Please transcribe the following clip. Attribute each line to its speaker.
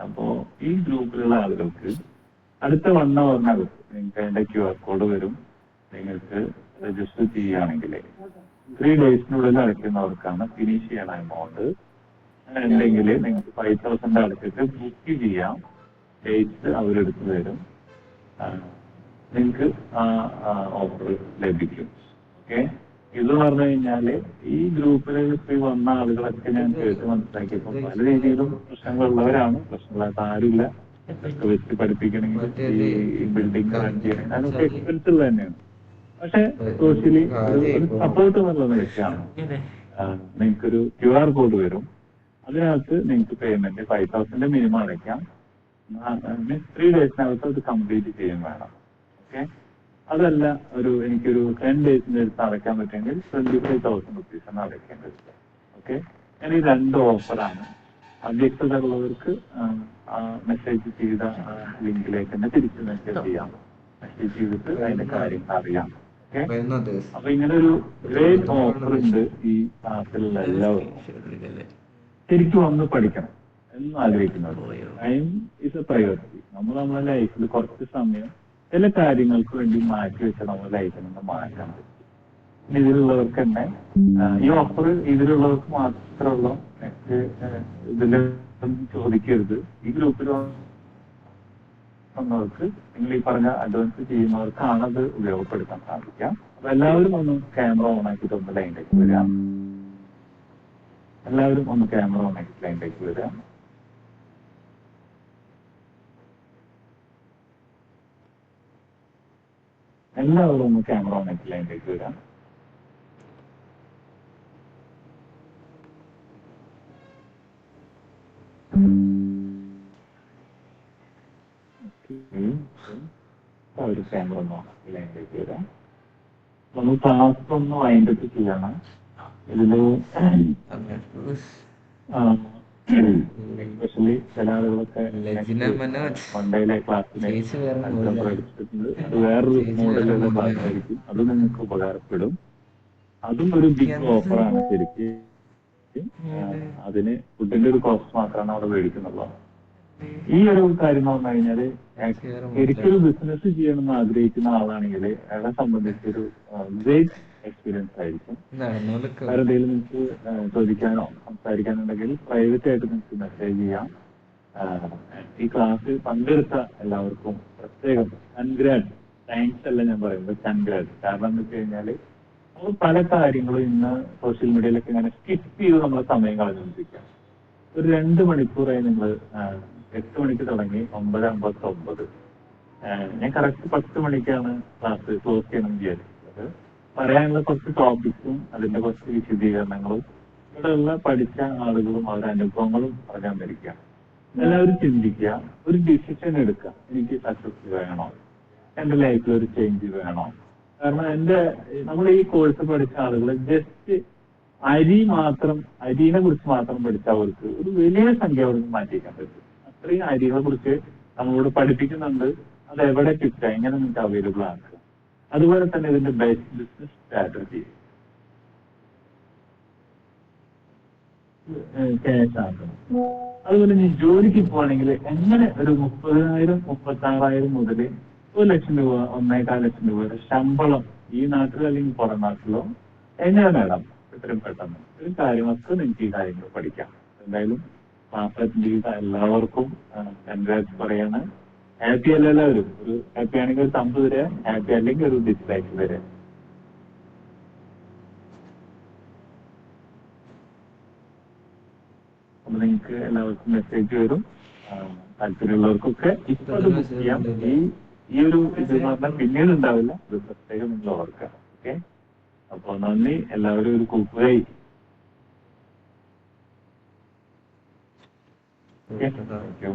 Speaker 1: അപ്പോ ഈ ഗ്രൂപ്പിലുള്ള ആളുകൾക്ക് അടുത്ത വണ്ണ വന്നാൽ നിങ്ങൾക്ക് അതിന്റെ ക്യു ആർ കോഡ് വരും. നിങ്ങൾക്ക് രജിസ്റ്റർ ചെയ്യുകയാണെങ്കിൽ ത്രീ ഡേയ്സിനുള്ളിൽ അടയ്ക്കുന്നവർക്കാണ് ഫിനിഷ് ചെയ്യണ എമൗണ്ട് അങ്ങനെയുണ്ടെങ്കിൽ നിങ്ങൾക്ക് ഫൈവ് തൗസൻഡ് അടച്ചിട്ട് ബുക്ക് ചെയ്യാം. ഡേറ്റ്സ് അവരെടുത്ത് തരും. നിങ്ങൾക്ക് ആ ഓഫർ ലഭിക്കും. ഓക്കെ? ഇത് പറഞ്ഞു കഴിഞ്ഞാൽ ഈ ഗ്രൂപ്പിൽ ഇപ്പൊ ഈ വന്ന ആളുകളൊക്കെ ഞാൻ കേട്ട് മനസ്സിലാക്കിയപ്പോൾ പല രീതിയിലും പ്രശ്നങ്ങളുള്ളവരാണ്. പ്രശ്നമില്ലാത്ത ആരുമില്ല. ഇതൊക്കെ വെച്ച് പഠിപ്പിക്കണമെങ്കിൽ ഈ ബിൽഡിംഗ് റൺ ചെയ്യണമെങ്കിൽ അതിനൊക്കെ എക്സ്പെൻസ് ഉള്ളത് തന്നെയാണ്. പക്ഷെ സോഷ്യലി സപ്പോർട്ട് എന്നുള്ള നിലയ്ക്കാണ്. നിങ്ങൾക്കൊരു ക്യു ആർ കോഡ് വരും. അതിനകത്ത് നിങ്ങൾക്ക് പേയ്മെന്റ് ഫൈവ് തൗസൻഡ് മിനിമം അടയ്ക്കാം. ത്രീ ഡേയ്സിനകത്ത് അത് കംപ്ലീറ്റ് ചെയ്യും വേണം ഓക്കെ അതല്ല ഒരു എനിക്കൊരു ടെൻ ഡേയ്സിന്റെ അടുത്ത് അടയ്ക്കാൻ പറ്റുമെങ്കിൽ ട്വന്റി ഫൈവ് തൗസൻഡ് റുപ്പീസ് ആണ് അടയ്ക്കേണ്ടത്. ഓക്കെ ഞാൻ ഈ രണ്ട് ഓഫറാണ് അവ്യക്തത ഉള്ളവർക്ക് മെസ്സേജ് ചെയ്ത ലിങ്കിലേക്ക് തന്നെ തിരിച്ചു മെസ്സേജ് ചെയ്യാം. മെസ്സേജ് ചെയ്തിട്ട് അതിന്റെ കാര്യങ്ങൾ അറിയാം. അപ്പൊ ഇങ്ങനെ ഒരു ഗ്രേറ്റ് ഓഫർ ഉണ്ട് ഈ ക്ലാസ്സിലുള്ള എല്ലാവർക്കും ശരിക്കും വന്ന് പഠിക്കണം എന്ന് ആഗ്രഹിക്കുന്നത് ടൈം ഇസ് എ പ്രയോറിറ്റി നമ്മൾ നമ്മുടെ ലൈഫിൽ കുറച്ച് സമയം ചില കാര്യങ്ങൾക്ക് വേണ്ടി മാറ്റി വെച്ച നമ്മൾ ലൈഫിൽ നിന്ന് മാറ്റണം. ഇതിലുള്ളവർക്ക് തന്നെ ഈ ഓഫർ ഇതിലുള്ളവർക്ക് മാത്രമുള്ള ഇതിൽ ചോദിക്കരുത്. ഈ ഗ്രൂപ്പിൽ വന്നവർക്ക് നിങ്ങൾ ഈ പറഞ്ഞ അഡ്വാൻസ് ചെയ്യുന്നവർക്കാണ് അത് ഉപയോഗപ്പെടുത്താൻ സാധിക്കുക. അപ്പൊ എല്ലാവരും ഒന്ന് ക്യാമറ ഓൺ ആക്കിയിട്ട് ഒന്ന് ലൈനിലേക്ക് വരാം. എല്ലാവരും ഒന്ന് ക്യാമറ ഓൺ ആക്കി ലൈനിലേക്ക് വരാം. എല്ലാവരും ഒന്ന് ക്യാമറ ഓൺ ആക്കി ലൈനിലേക്ക് വരാം. ഒരു ക്യാമറ ഒന്ന് ലൈനിലേക്ക് വരാം നമ്മൾ ടാസ്ക് ഒന്ന് അപ്പ് ചെയ്യണം. ഇതിൽ ചില ആളുകളൊക്കെ ക്ലാസ്സിനെ അത് വേറൊരു
Speaker 2: ചേച്ചി
Speaker 1: മോഡലുള്ള
Speaker 2: വേറെ
Speaker 1: ഭാഗമായിരിക്കും അത് നിങ്ങൾക്ക് ഉപകാരപ്പെടും. അതും ഒരു ബിഗ് ഓഫറാണ് ശരിക്ക്. അതിന് ഫുഡിന്റെ ഒരു കോസ്റ്റ് മാത്രമാണ് അവിടെ മേടിക്കുന്നത് ഈ ഒരു കാര്യം എന്ന് പറഞ്ഞു കഴിഞ്ഞാൽ ശരിക്കൊരു ബിസിനസ് ചെയ്യണമെന്ന് ആഗ്രഹിക്കുന്ന ആളാണെങ്കിൽ അയാളെ സംബന്ധിച്ചൊരു ഗ്രേറ്റ് എക്സ്പീരിയൻസ് ആയിരിക്കും.
Speaker 2: നടന്നോലൊക്കെ
Speaker 1: വേറെ എന്തെങ്കിലും നിങ്ങൾക്ക് ചോദിക്കാനോ സംസാരിക്കാനുണ്ടെങ്കിൽ പ്രൈവറ്റ് ആയിട്ട് നിങ്ങൾക്ക് മെസ്സേജ് ചെയ്യാം. ഈ ക്ലാസ്സിൽ പങ്കെടുത്ത എല്ലാവർക്കും പ്രത്യേകം കൺഗ്രാറ്റ് താങ്ക്സ് അല്ല ഞാൻ പറയുന്നത് കൺഗ്രാറ്റ് കാരണം എന്ന് വെച്ച് കഴിഞ്ഞാൽ നമ്മൾ പല കാര്യങ്ങളും ഇന്ന് സോഷ്യൽ മീഡിയയിലൊക്കെ ഇങ്ങനെ സ്കിപ്പ് ചെയ്ത് നമ്മൾ സമയം കളഞ്ഞുകൊണ്ടിരിക്കുക. ഒരു രണ്ട് മണിക്കൂറായി നിങ്ങൾ എട്ട് മണിക്ക് തുടങ്ങി ഒമ്പത് അമ്പത്തി ഒമ്പത് ഞാൻ കറക്റ്റ് പത്ത് മണിക്കാണ് ക്ലാസ് ക്ലോസ് ചെയ്യണം വിചാരിച്ചത്. പറയാനുള്ള കുറച്ച് ടോപ്പിക്സും അതിന്റെ കുറച്ച് വിശദീകരണങ്ങളും ഇവിടെയുള്ള പഠിച്ച ആളുകളും അവരുടെ അനുഭവങ്ങളും പറയാൻ തന്നിരിക്കുക എല്ലാവരും ചിന്തിക്കുക ഒരു ഡിസിഷൻ എടുക്കുക. എനിക്ക് സക്സസ് വേണോ? എന്റെ ലൈഫിൽ ഒരു ചേഞ്ച് വേണോ? കാരണം എന്റെ നമ്മൾ ഈ കോഴ്സ് പഠിച്ച ആളുകൾ ജസ്റ്റ് അരി മാത്രം അരിനെ കുറിച്ച് മാത്രം പഠിച്ച അവർക്ക് ഒരു വലിയ സംഖ്യ അവർക്ക് മാറ്റിക്കാൻ പറ്റും. അത്രയും അരികളെ കുറിച്ച് നമ്മളോട് പഠിപ്പിക്കുന്നുണ്ട്. അത് എവിടെ കിട്ടുക? എങ്ങനെ നിങ്ങൾക്ക് അവൈലബിൾ ആക്കുക? അതുപോലെ തന്നെ ഇതിന്റെ ബിസിനസ് സ്ട്രാറ്റജി അതുപോലെ നീ ജോലിക്ക് പോകണമെങ്കിൽ എങ്ങനെ ഒരു മുപ്പതിനായിരം മുപ്പത്തി ആറായിരം മുതൽ ഒരു ലക്ഷം രൂപ ഒന്നേകാൽ ലക്ഷം രൂപ ശമ്പളം ഈ നാട്ടിലോ അല്ലെങ്കിൽ പുറം നാട്ടിലോ എങ്ങനെ നേടാം? ഇത്രയും പെട്ടെന്ന്. ഒരു കാര്യങ്ങളൊക്കെ നിങ്ങൾക്ക് ഈ കാര്യങ്ങൾ പഠിക്കാം. എന്തായാലും അറ്റൻഡ് എല്ലാവർക്കും കൺഗ്രാറ്റ്സ് പറയാണ് ഹാപ്പി അല്ല എല്ലാവരും ഒരു ഹാപ്പി ആണെങ്കിൽ ഒരു തമ്പ് തരിക ഹാപ്പി അല്ലെങ്കിൽ ഒരു ഡിസ്ലൈക്ക് തരിക. അപ്പൊ നിങ്ങൾക്ക് എല്ലാവർക്കും മെസ്സേജ് വരും. താല്പര്യമുള്ളവർക്കൊക്കെ ഇപ്പൊ അത് ബുക്ക് ചെയ്യാം. ഈ ഈ ഒരു ഇത് പറഞ്ഞാൽ പിന്നീട് ഉണ്ടാവില്ല. ഇത് പ്രത്യേകം നിങ്ങൾ ഓർക്കാം ഓക്കെ അപ്പൊ നന്ദി. എല്ലാവരും ഒരു കൂപ്പുകൈ ഓക്കെ താങ്ക് യു